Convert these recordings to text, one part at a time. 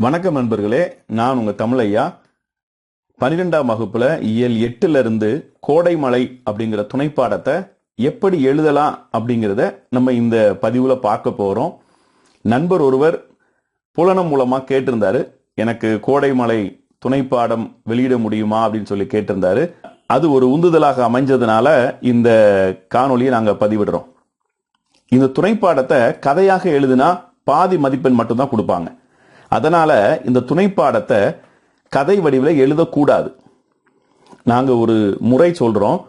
வணக்கம் நண்பர்களே நான் உங்க தமிழையா? பன்னிரெண்டாம் வகுப்புல இயல் எட்டுல இருந்து கோடை மலை அப்படிங்கிற துணைப்பாடத்தை எப்படி எழுதலாம் அப்படிங்கிறத நம்ம இந்த பதிவுல பார்க்க போறோம். நண்பர் ஒருவர் புலனம் மூலமா கேட்டிருந்தாரு. எனக்கு கோடை மலை துணைப்பாடம் வெளியிட முடியுமா அப்படின்னு சொல்லி கேட்டிருந்தாரு. அது ஒரு உந்துதலாக அமைஞ்சதுனால இந்த காணொலியை நாங்கள் பதிவிடுறோம். இந்த துணைப்பாடத்தை கதையாக எழுதினா பாதி மதிப்பெண் மட்டும்தான் கொடுப்பாங்க. அதனால இந்த துணைப்பாடத்தை கதை வடிவில் எழுதக்கூடாது. நாங்கள் ஒரு முறை சொல்கிறோம்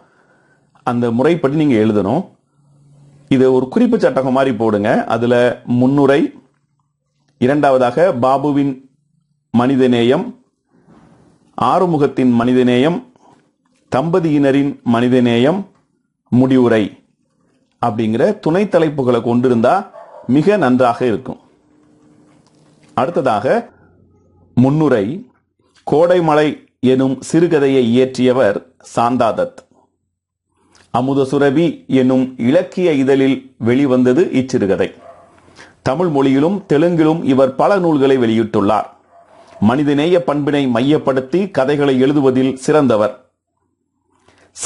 அந்த முறைப்படி நீங்கள் எழுதணும். இதை ஒரு குறிப்பு சட்டகம் மாதிரி போடுங்க. அதில் முன்னுரை இரண்டாவதாக பாபுவின் மனிதநேயம் ஆறுமுகத்தின் மனிதநேயம் தம்பதியினரின் மனிதநேயம் முடிவுரை அப்படிங்கிற துணை தலைப்புகளை கொண்டிருந்தா மிக நன்றாக இருக்கும். அடுத்ததாக முன்னுரை கோடைமலை எனும் சிறுகதையை இயற்றியவர் சாந்தாதத். அமுத சுரபி எனும் இலக்கிய இதழில் வெளிவந்தது இச்சிறுகதை. தமிழ் மொழியிலும் தெலுங்கிலும் இவர் பல நூல்களை வெளியிட்டுள்ளார். மனிதநேய பண்பினை மையப்படுத்தி கதைகளை எழுதுவதில் சிறந்தவர்.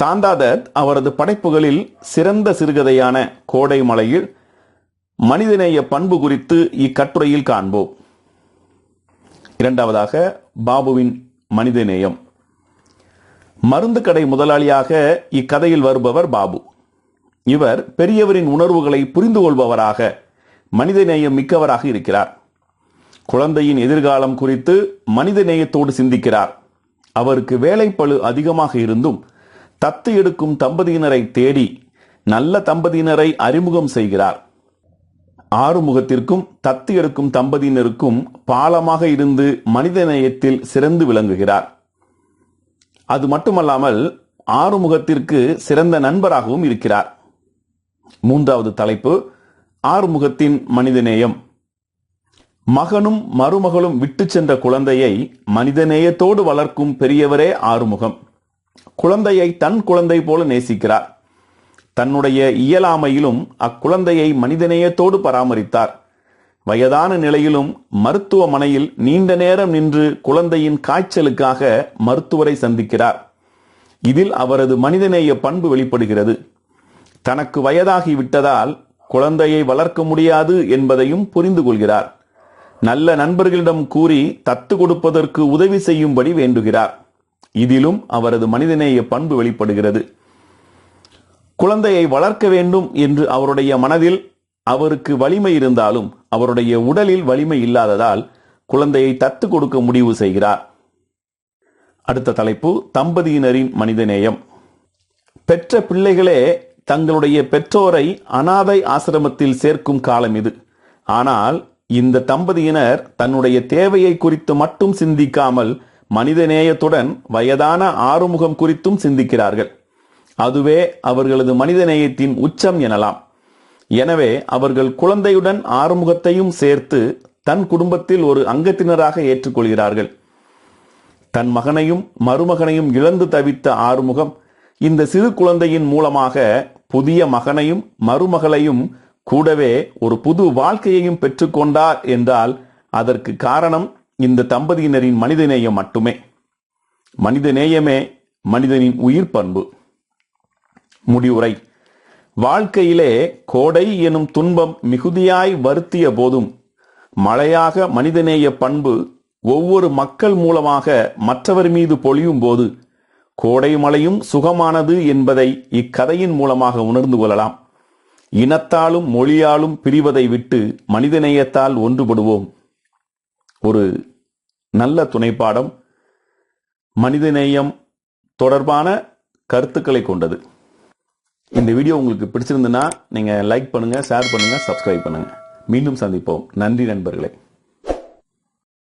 சாந்தாதத் அவரது படைப்புகளில் சிறந்த சிறுகதையான கோடைமலையில் மனிதநேய பண்பு குறித்து இக்கட்டுரையில் காண்போம். இரண்டாவதாக பாபுவின் மனிதநேயம். மருந்து கடை முதலாளியாக இக்கதையில் வருபவர் பாபு. இவர் பெரியவரின் உணர்வுகளை புரிந்து கொள்பவராக மனிதநேயம் மிக்கவராக இருக்கிறார். குழந்தையின் எதிர்காலம் குறித்து மனிதநேயத்தோடு சிந்திக்கிறார். அவருக்கு வேலைப்பழு அதிகமாக இருந்தும் தத்து எடுக்கும் தம்பதியினரை தேடி நல்ல தம்பதியினரை அறிமுகம் செய்கிறார். ஆறுமுகத்திற்கும் தத்து எடுக்கும் தம்பதியினருக்கும் பாலமாக இருந்து மனிதநேயத்தில் சிறந்து விளங்குகிறார். அது மட்டுமல்லாமல் ஆறுமுகத்திற்கு சிறந்த நண்பராகவும் இருக்கிறார். மூன்றாவது தலைப்பு ஆறுமுகத்தின் மனிதநேயம். மகனும் மருமகளும் விட்டு சென்ற குழந்தையை மனிதநேயத்தோடு வளர்க்கும் பெரியவரே ஆறுமுகம். குழந்தையை தன் குழந்தை போல நேசிக்கிறார். தன்னுடைய இயலாமையிலும் அக்குழந்தையை மனிதநேயத்தோடு பராமரித்தார். வயதான நிலையிலும் மருத்துவமனையில் நீண்ட நேரம் நின்று குழந்தையின் காய்ச்சலுக்காக மருத்துவரை சந்திக்கிறார். இதில் அவரது மனிதநேய பண்பு வெளிப்படுகிறது. தனக்கு வயதாகி விட்டதால் குழந்தையை வளர்க்க முடியாது என்பதையும் புரிந்து கொள்கிறார். நல்ல நண்பர்களிடம் கூறி தத்து கொடுப்பதற்கு உதவி செய்யும்படி வேண்டுகிறார். இதிலும் அவரது மனிதநேய பண்பு வெளிப்படுகிறது. குழந்தையை வளர்க்க வேண்டும் என்று அவருடைய மனதில் அவருக்கு வலிமை இருந்தாலும் அவருடைய உடலில் வலிமை இல்லாததால் குழந்தையை தத்து கொடுக்க முடிவு செய்கிறார். அடுத்த தலைப்பு தம்பதியினரின் மனிதநேயம். பெற்ற பிள்ளைகளே தங்களுடைய பெற்றோரை அனாதை ஆசிரமத்தில் சேர்க்கும் காலம் இது. ஆனால் இந்த தம்பதியினர் தன்னுடைய தேவையை குறித்து மட்டும் சிந்திக்காமல் மனிதநேயத்துடன் வயதான ஆறுமுகம் குறித்தும் சிந்திக்கிறார்கள். அதுவே அவர்களது மனிதநேயத்தின் உச்சம் எனலாம். எனவே அவர்கள் குழந்தையுடன் ஆறுமுகத்தையும் சேர்த்து தன் குடும்பத்தில் ஒரு அங்கத்தினராக ஏற்றுக்கொள்கிறார்கள். தன் மகனையும் மருமகனையும் இழந்து தவித்த ஆறுமுகம் இந்த சிறு குழந்தையின் மூலமாக புதிய மகனையும் மருமகளையும் கூடவே ஒரு புது வாழ்க்கையையும் பெற்றுக்கொண்டார் என்றால் அதற்கு காரணம் இந்த தம்பதியினரின் மனிதநேயம் மட்டுமே. மனிதநேயமே மனிதனின் உயிர் பண்பு. முடிவுரை. வாழ்க்கையிலே கோடை எனும் துன்பம் மிகுதியாய் வருத்திய போதும் மழையாக மனிதநேய பண்பு ஒவ்வொரு மக்கள் மூலமாக மற்றவர் மீது பொழியும் போது கோடை மழையும் சுகமானது என்பதை இக்கதையின் மூலமாக உணர்ந்து கொள்ளலாம். இனத்தாலும் மொழியாலும் பிரிவதை விட்டு மனிதநேயத்தால் ஒன்றுபடுவோம். ஒரு நல்ல துணைப்பாடம் மனிதநேயம் தொடர்பான கருத்துக்களை கொண்டது. இந்த வீடியோ உங்களுக்கு பிடிச்சிருந்துன்னா நீங்கள் லைக் பண்ணுங்கள் ஷேர் பண்ணுங்கள் சப்ஸ்கிரைப் பண்ணுங்கள் மீண்டும் சந்திப்போம். நன்றி நண்பர்களே.